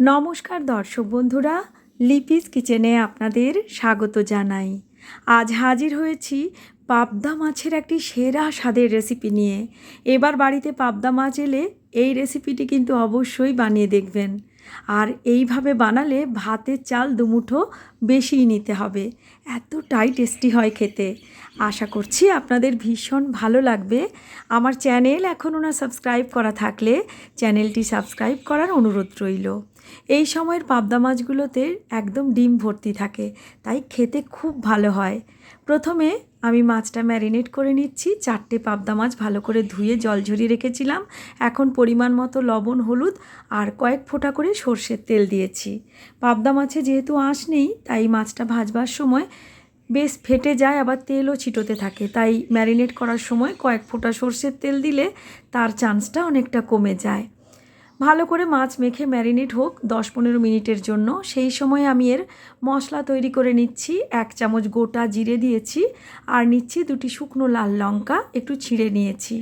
নমস্কার দর্শক বন্ধুরা, লিপিস কিচেনে আপনাদের স্বাগত জানাই। আজ হাজির হয়েছি পাবদা মাছের একটি সেরা স্বাদের রেসিপি নিয়ে। এবার বাড়িতে পাবদা মাছ এলে এই রেসিপিটি কিন্তু অবশ্যই বানিয়ে দেখবেন। আর এইভাবে বানালে ভাতের চাল দুমুঠো বেশিই নিতে হবে। এতটাই টেস্টি হয় খেতে। আশা করছি আপনাদের ভীষণ ভালো লাগবে। আমার চ্যানেল এখনও না সাবস্ক্রাইব করা থাকলে চ্যানেলটি সাবস্ক্রাইব করার অনুরোধ রইল। এই সময়ের পাবদা মাছগুলোতে একদম ডিম ভর্তি থাকে, তাই খেতে খুব ভালো হয়। প্রথমে আমি মাছটা ম্যারিনেট করে নিচ্ছি, চারটে পাবদা মাছ ভালো করে ধুয়ে জল ঝরিয়ে রেখেছিলাম, এখন পরিমাণ মতো লবণ, হলুদ আর কয়েক ফোঁটা করে সর্ষের তেল দিয়েছি। পাবদা মাছে যেহেতু আঁশ নেই, তাই মাছটা ভাজবার সময় বেশ ফেটে যায়, আবার তেলও ছিটোতে থাকে, তাই ম্যারিনেট করার সময় কয়েক ফোঁটা সর্ষের তেল দিলে তার চান্সটা অনেকটা কমে যায়। ভালো করে মাছ মেখে ম্যারিনেট হোক দশ পনেরো মিনিটের জন্য। সেই সময় আমি এর মশলা তৈরি করে নিচ্ছি। এক চামচ গোটা জিরে দিয়েছি আর নিচ্ছি দুটি শুকনো লাল লঙ্কা, একটু ছিঁড়ে নিয়েছি।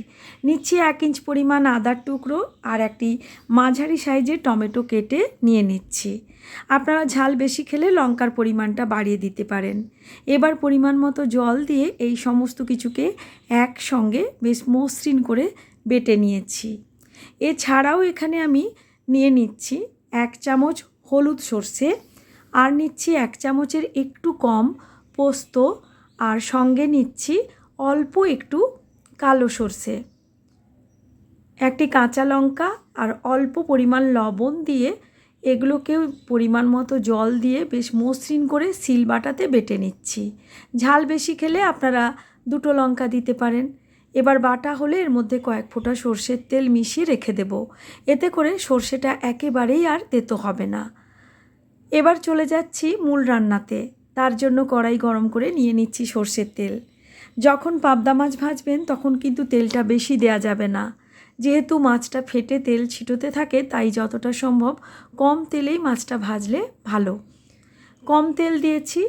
নিচ্ছি এক ইঞ্চ পরিমাণ আদার টুকরো আর একটি মাঝারি সাইজের টমেটো কেটে নিয়ে নিচ্ছি। আপনারা ঝাল বেশি খেলে লঙ্কার পরিমাণটা বাড়িয়ে দিতে পারেন। এবার পরিমাণ মতো জল দিয়ে এই সমস্ত কিছুকে একসঙ্গে বেশ মসৃণ করে বেটে নিয়েছি। এছাড়াও এখানে আমি নিয়ে নিচ্ছি এক চামচ হলুদ সর্ষে আর নিচ্ছি এক চামচের একটু কম পোস্ত আর সঙ্গে নিচ্ছি অল্প একটু কালো সর্ষে। একটি কাঁচা লঙ্কা আর অল্প পরিমাণ লবণ দিয়ে এগুলোকেও পরিমাণ মতো জল দিয়ে বেশ মসৃণ করে শিলবাটাতে বেটে নিচ্ছি। ঝাল বেশি খেলে আপনারা দুটো লঙ্কা দিতে পারেন। এবার বাটা হলে এর মধ্যে কয়েক ফোঁটা সর্ষের তেল মিশিয়ে রেখে দেব। এতে করে সর্ষেটা একেবারেই আর তেতো হবে না। এবার চলে যাচ্ছি মূল রান্নাতে। তার জন্য কড়াই গরম করে নিয়ে নিচ্ছি সর্ষের তেল। যখন পাবদা মাছ ভাজবেন তখন কিন্তু তেলটা বেশি দেয়া যাবে না। যেহেতু মাছটা ফেটে তেল ছিটোতে থাকে, তাই যতটা সম্ভব কম তেলেই মাছটা ভাজলে ভালো। কম তেল দিয়েছি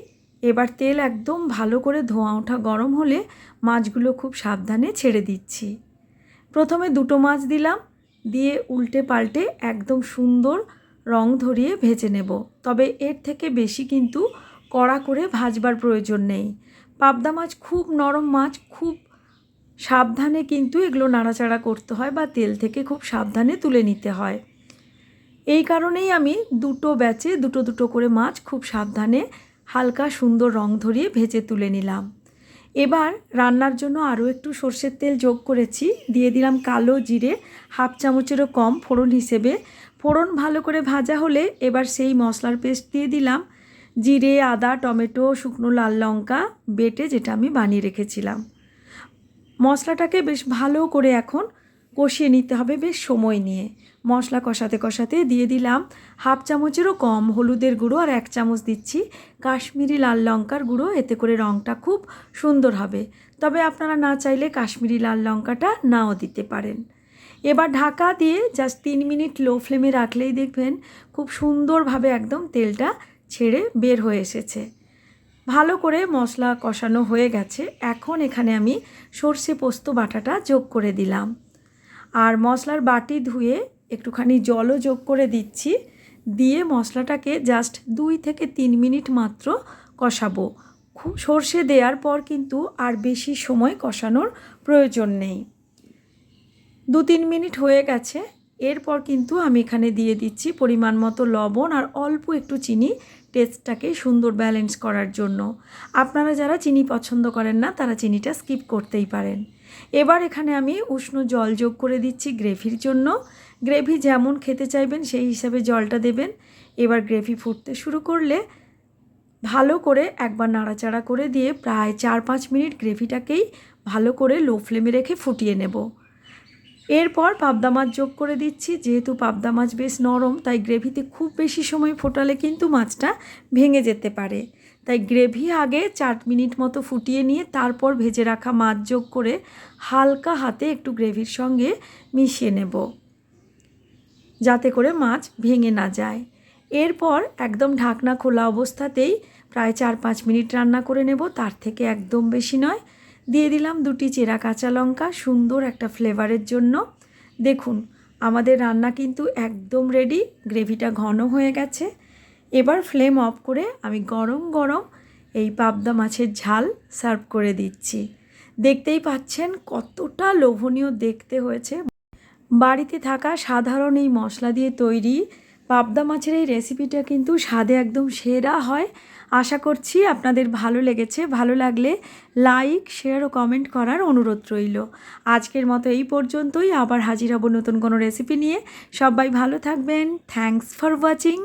এবার তেল একদম ভালো করে ধোঁয়া ওঠা গরম হলে মাছগুলো খুব সাবধানে ছেড়ে দিচ্ছি। প্রথমে দুটো মাছ দিলাম, দিয়ে উল্টে পাল্টে একদম সুন্দর রং ধরিয়ে ভেজে নেব। তবে এর থেকে বেশি কিন্তু কড়া করে ভাজবার প্রয়োজন নেই। পাবদা মাছ খুব নরম মাছ, খুব সাবধানে কিন্তু এগুলো নাড়াচাড়া করতে হয় বা তেল থেকে খুব সাবধানে তুলে নিতে হয়। এই কারণেই আমি দুটো ব্যাচে দুটো দুটো করে মাছ খুব সাবধানে হালকা সুন্দর রং ধরিয়ে ভেজে তুলে নিলাম। এবার রান্নার জন্য আরও একটু সর্ষের তেল যোগ করেছি। দিয়ে দিলাম কালো জিরে, হাফ চামচেরও কম ফোড়ন হিসেবে। ফোড়ন ভালো করে ভাজা হলে এবার সেই মশলার পেস্ট দিয়ে দিলাম। জিরে, আদা, টমেটো, শুকনো লাল লঙ্কা বেটে যেটা আমি বানিয়ে রেখেছিলাম। মশলাটাকে বেশ ভালো করে এখন কষিয়ে নিতে হবে বেশ সময় নিয়ে। মশলা কষাতে কষাতে দিয়ে দিলাম হাফ চামচেরও কম হলুদের গুঁড়ো আর এক চামচ দিচ্ছি কাশ্মীরি লাল লঙ্কার গুঁড়ো, এতে করে রঙটা খুব সুন্দর হবে। তবে আপনারা না চাইলে কাশ্মীরি লাল লঙ্কাটা নাও দিতে পারেন। এবার ঢাকা দিয়ে জাস্ট তিন মিনিট লো ফ্লেমে রাখলেই দেখবেন খুব সুন্দরভাবে একদম তেলটা ছেড়ে বের হয়ে এসেছে। ভালো করে মশলা কষানো হয়ে গেছে। এখন এখানে আমি সর্ষে পোস্ত বাটাটা যোগ করে দিলাম। আর মশলার বাটি ধুয়ে একটুখানি জলও যোগ করে দিচ্ছি। দিয়ে মশলাটাকে জাস্ট দুই থেকে তিন মিনিট মাত্র কষাবো। খুব সর্ষে দেওয়ার পর কিন্তু আর বেশি সময় কষানোর প্রয়োজন নেই। দু তিন মিনিট হয়ে গেছে। এরপর কিন্তু আমি এখানে দিয়ে দিচ্ছি পরিমাণ মতো লবণ আর অল্প একটু চিনি টেস্টটাকে সুন্দর ব্যালেন্স করার জন্য। আপনারা যারা চিনি পছন্দ করেন না, তারা চিনিটা স্কিপ করতেই পারেন। এবার এখানে আমি উষ্ণ জল যোগ করে দিচ্ছি গ্রেভির জন্য। গ্রেভি যেমন খেতে চাইবেন সেই হিসাবে জলটা দেবেন। এবার গ্রেভি ফুটতে শুরু করলে ভালো করে একবার নাড়াচাড়া করে দিয়ে প্রায় চার পাঁচ মিনিট গ্রেভিটাকেই ভালো করে লো ফ্লেমে রেখে ফুটিয়ে নেব। এরপর পাবদা মাছ যোগ করে দিচ্ছি। যেহেতু পাবদা মাছ বেশ নরম, তাই গ্রেভিতে খুব বেশি সময় ফোটালে কিন্তু মাছটা ভেঙে যেতে পারে। তাই গ্রেভি আগে চার মিনিট মতো ফুটিয়ে নিয়ে তারপর ভেজে রাখা মাছ যোগ করে হালকা হাতে একটু গ্রেভির সঙ্গে মিশিয়ে নেব। যাতে করে মাছ ভেঙে না যায়। এরপর একদম ঢাকনা খোলা অবস্থাতেই প্রায় চার পাঁচ মিনিট রান্না করে নেব। তার থেকে একদম বেশি নয়। দিয়ে দিলাম দুটি চেরা কাঁচা লঙ্কা, সুন্দর একটা ফ্লেভারের জন্য। দেখুন, আমাদের রান্না কিন্তু একদম রেডি। গ্রেভিটা ঘন হয়ে গেছে। এবার ফ্লেম অফ করে আমি গরম গরম এই পাবদা মাছের ঝাল সার্ভ করে দিচ্ছি। দেখতেই পাচ্ছেন কতটা লোভনীয় দেখতে হয়েছে। বাড়িতে থাকা সাধারণ এই মশলা দিয়ে তৈরি পাবদা মাছের এই রেসিপিটা কিন্তু স্বাদে একদম সেরা হয়। আশা করছি আপনাদের ভালো লেগেছে। ভালো লাগলে লাইক শেয়ার ও কমেন্ট করার অনুরোধ রইল। আজকের মতো এই পর্যন্তই। আবার হাজির হব নতুন কোনো রেসিপি নিয়ে। সবাই ভালো থাকবেন। Thanks for watching